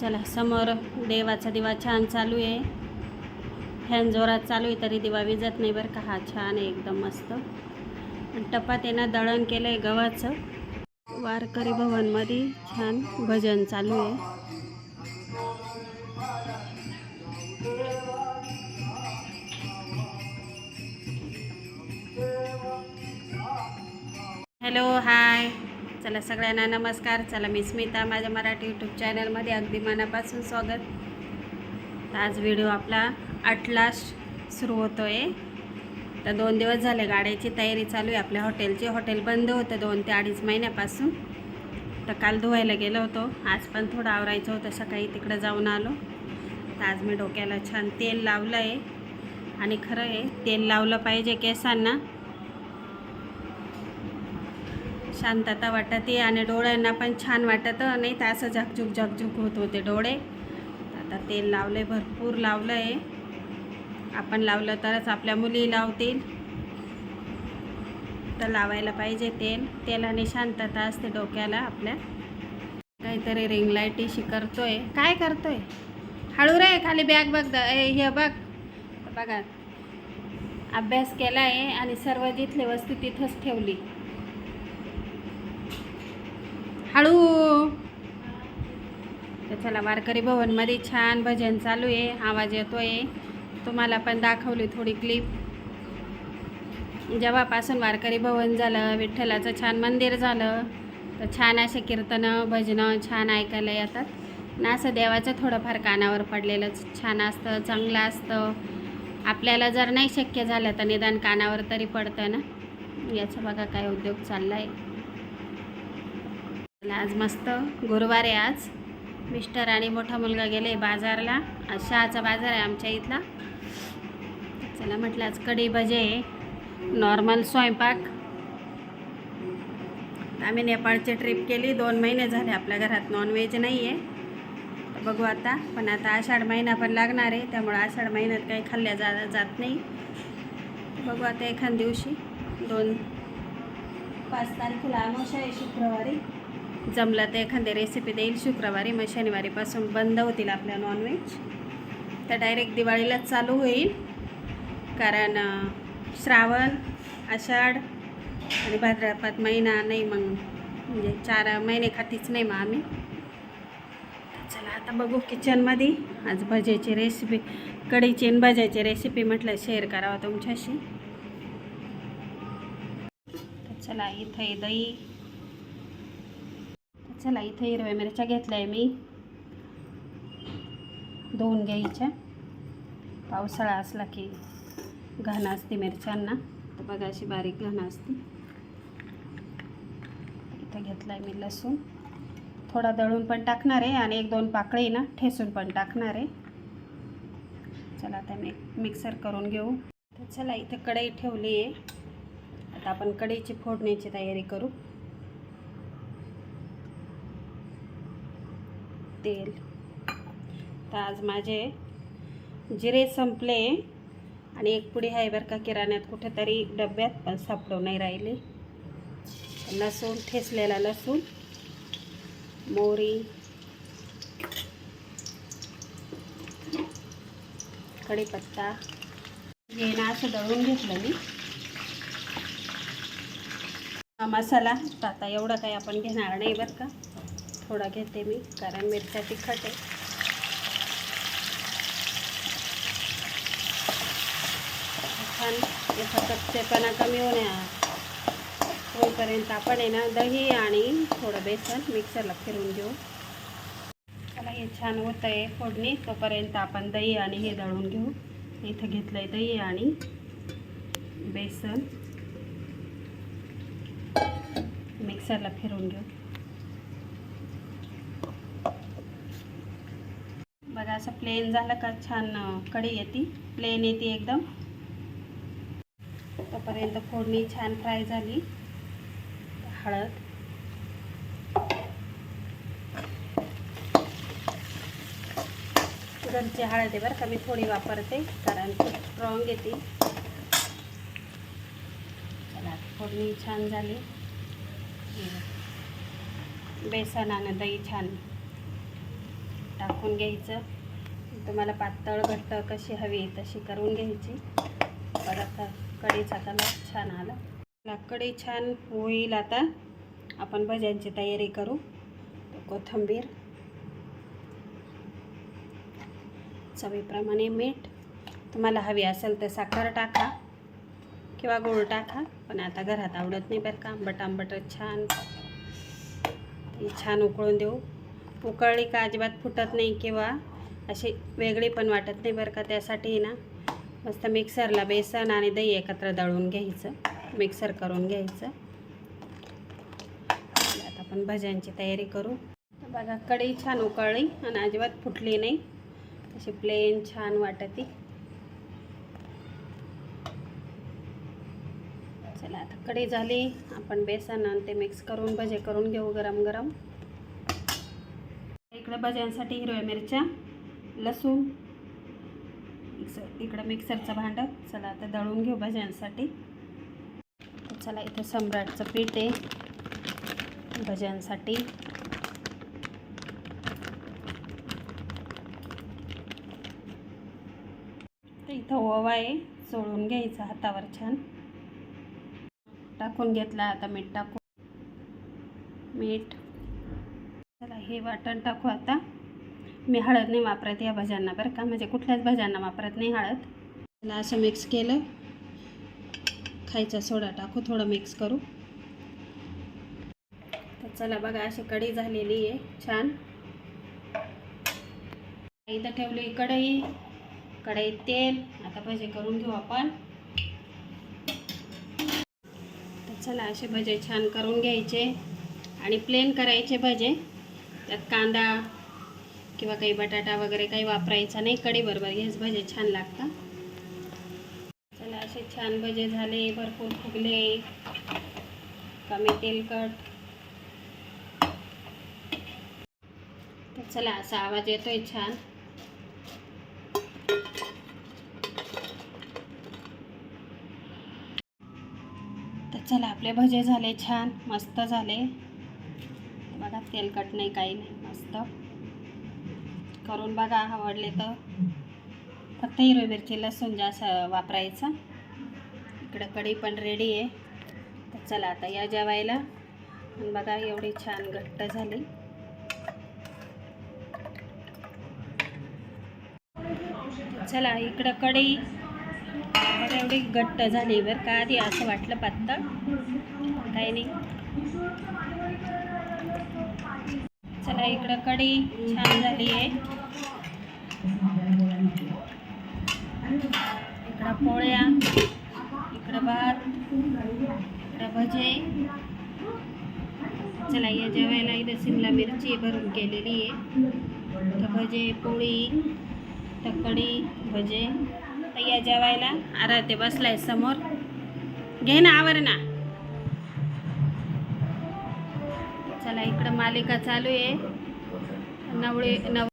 चला समोर देवाचा दिवा छान चालू आहे. फॅन जोरात चालू आहे तरी दिवा विजत नाही बरं का. हा छान आहे एकदम मस्त. टपात ना दळण केलं आहे गव्हाचं. वारकरी भवनमध्ये छान भजन चालू आहे. चला सगळ्यांना नमस्कार. चला मी स्मिता माझ्या मराठी यूट्यूब चॅनलमध्ये अगदी मनापासून स्वागत. आज व्हिडिओ आपला आठला सुरू होतो आहे तर दोन दिवस झाले गाड्याची तयारी चालू आहे. आपल्या हॉटेलची हॉटेल बंद होतं दोन ते अडीच महिन्यापासून. तर काल धुवायला गेलो होतो. आज पण थोडं आवरायचं होतं. सकाळी तिकडं जाऊन आलो. तर आज मी डोक्याला छान तेल लावलं आहे आणि खरं आहे तेल लावलं पाहिजे केसांना. शांतता वाटते आणि डोळ्यांना पण छान वाटतं. नाही तर असं झकझुक झकझुक होत होते डोळे. आता तेल लावले भरपूर लावलं आहे आपण लावलं तरच आपल्या मुली लावतील. तर लावायला पाहिजे तेल. तेलाने शांतता असते डोक्याला आपल्या. काहीतरी रिंग लाईटीशी करतोय. काय करतोय? हळू रे खाली बॅग बघ द ए, हे बघ. बघा. अभ्यास केला आहे आणि सर्व जिथली वस्तू तिथंच ठेवली. हळू. तर चला वारकरी भवनमध्ये छान भजन चालू आहे. आवाज येतोय. तुम्हाला पण दाखवली थोडी क्लिप जेव्हापासून वारकरी भवन झालं विठ्ठलाचं छान मंदिर झालं तर छान असे कीर्तनं भजनं छान ऐकायला येतात. ना असं देवाचं थोडंफार कानावर पडलेलं छान असतं चांगलं असतं. आपल्याला जर नाही शक्य झालं तर निदान कानावर तरी पडतं ना. याचा बघा काय उद्योग चालला आहे आज मस्त गुरुवार आहे आज. मिस्टर आणि मोठा मुलगा गेले बाजारला. आज शहाचा बाजार आहे आमच्या इथला. चला म्हटलं आज कढी भजे आहे. नॉर्मल स्वयंपाक. आम्ही नेपाळची ट्रिप केली. दोन महिने झाले आपल्या घरात नॉनव्हेज नाही आहे बघू आता. पण आता आषाढ महिना पण लागणार आहे. त्यामुळं आषाढ महिन्यात काही खाल्ल्या जा जात नाही. बघू आता एखाद दिवशी. दोन पाच तारखेला अमावस्या आहे शुक्रवारी. जमलं तर एखादी रेसिपी देईल. शुक्रवारी मग शनिवारीपासून बंद होतील आपल्या नॉनव्हेज तर डायरेक्ट दिवाळीलाच चालू होईल. कारण श्रावण आषाढ आणि भाद्रपात महिना नाही मग म्हणजे चार महिने खातीच नाही मग आम्ही. चला आता बघू किचनमध्ये आज भज्याची रेसिपी कढीची आणि भज्याची रेसिपी म्हटलं शेअर करावं तुमच्याशी. चला इथं दही. चला इथं हिरव्या मिरच्या घेतल्या आहे मी. धुवून घ्यायच्या. पावसाळा असला की घाण असते मिरच्यांना. तर बघा अशी बारीक घाण असते. इथं घेतला आहे मी लसूण. थोडा दळून पण टाकणार आहे आणि एक दोन पाकळी ना ठेसून पण टाकणार आहे. चला आता मी मिक्सर करून घेऊ. तर चला इथं कढई ठेवली आहे. आता आपण कढईची फोडण्याची तयारी करू. तेल. तर आज माझे जिरे संपले आणि एक पुडी आहे बरं का किराण्यात कुठेतरी डब्यात पण सापडून नाही राहिले. लसूण ठेसलेला लसूण मोहरी कढीपत्ता. हे ना असं दळून घेतलं मी. हा मसाला तर आता एवढं काही आपण घेणार नाही बरं का. थोडा घेते मी कारण मिरच्या तिखट आहे. छान याचा कच्चेपणा कमी होण्या होईपर्यंत आपण आहे ना दही आणि थोडं बेसन मिक्सरला फिरून घेऊ. मला हे छान होतं आहे फोडणी. तोपर्यंत आपण दही आणि हे दळून घेऊ. इथं घेतलं आहे दही आणि बेसन. मिक्सरला फिरून घेऊ. बघा असं प्लेन झालं का छान कढी येते. प्लेन येते एकदम. तोपर्यंत फोडणी छान फ्राय झाली. हळद. घरची हळद आहे बरं का मी थोडी वापरते कारण खूप स्ट्रॉंग येते. चला फोडणी छान झाली. बेसन आणि दही छान टाकून घ्यायचं. तुम्हाला पातळ घट्ट कशी हवी तशी करून घ्यायची. परत कढीचा कलर छान आला. लाकडी छान होईल आता. आपण भज्यांची तयारी करू. कोथिंबीर चवीप्रमाणे मीठ. तुम्हाला हवी असेल तर साखर टाका किंवा गूळ टाका पण आता घरात आवडत नाही बरं का. आंबट आंबट छान. ती छान उकळून देऊ. उकळली का अजिबात फुटत नाही किंवा अशी वेगळी पण वाटत नाही बरं का त्यासाठी ना मस्त मिक्सरला बेसन आणि दही एकत्र दळून घ्यायचं मिक्सर करून घ्यायचं. आता आपण भज्यांची तयारी करू. बघा कढई छान उकळली आणि अजिबात फुटली नाही. अशी प्लेन छान वाटती. चला आता कढई झाली. आपण बेसन आणि ते मिक्स करून भजे करून घेऊ गरम गरम इकडं भज्यांसाठी हिरव्या मिरच्या लसूण मिक्सर इकडं मिक्सरचं भांडं. चला आता दळून घेऊ भज्यांसाठी. चला इथं सम्राटचं पीठ आहे. भज्यांसाठी. इथं ओवा आहे चोळून घ्यायचा हातावर छान. टाकून घेतला आता मीठ टाकू मीठ. हे वाटण टाकू आता. मी हळद नाही वापरत या भाज्यांना बरं का. म्हणजे कुठल्याच भाज्यांना वापरत नाही हळद. असं मिक्स केलं. खायचा सोडा टाकू थोडं मिक्स करू. तर चला बघा अशी कढी झालेली आहे. छान. इथं ठेवली कढई. कढईत तेल. आता भजे करून घेऊ आपण. तर चला असे भजे छान करून घ्यायचे आणि प्लेन करायचे भजे. त्यात कांदा किंवा काही बटाटा वगैरे काही वापरायचा नाही कढीबरोबर हेच भजे छान लागतात. चला असे छान भजे झाले भरपूर फुगले. कमी तेलकट तर चला असा आवाज येतोय छान. तर चला आपले भजे झाले छान मस्त झाले. बघा तेलकट नाही काही नाही मस्त. करून बघा आवडले तर. फक्त हिरवी मिरची लसूण जास्त वापरायचा. इकडं कढी पण रेडी आहे. तर चला आता या जेवायला. बघा एवढी छान घट्ट झाली. चला इकडं कढी. बघा एवढी घट्ट झाली बरं का. आधी असं वाटलं पातळ काही नाही. चला इकडं कढी छान झाली आहे. इकडं पोळ्या इकडं भात इकडं भजे. चला या जेवायला इथं शिमला मिरची भरून केलेली आहे. तर भजे पोळी तर कढी भजे. तर या जेवायला आरा ते बसलाय समोर. घे ना आवर ना. चला इकडं मालिका चालू आहे. नवळे नव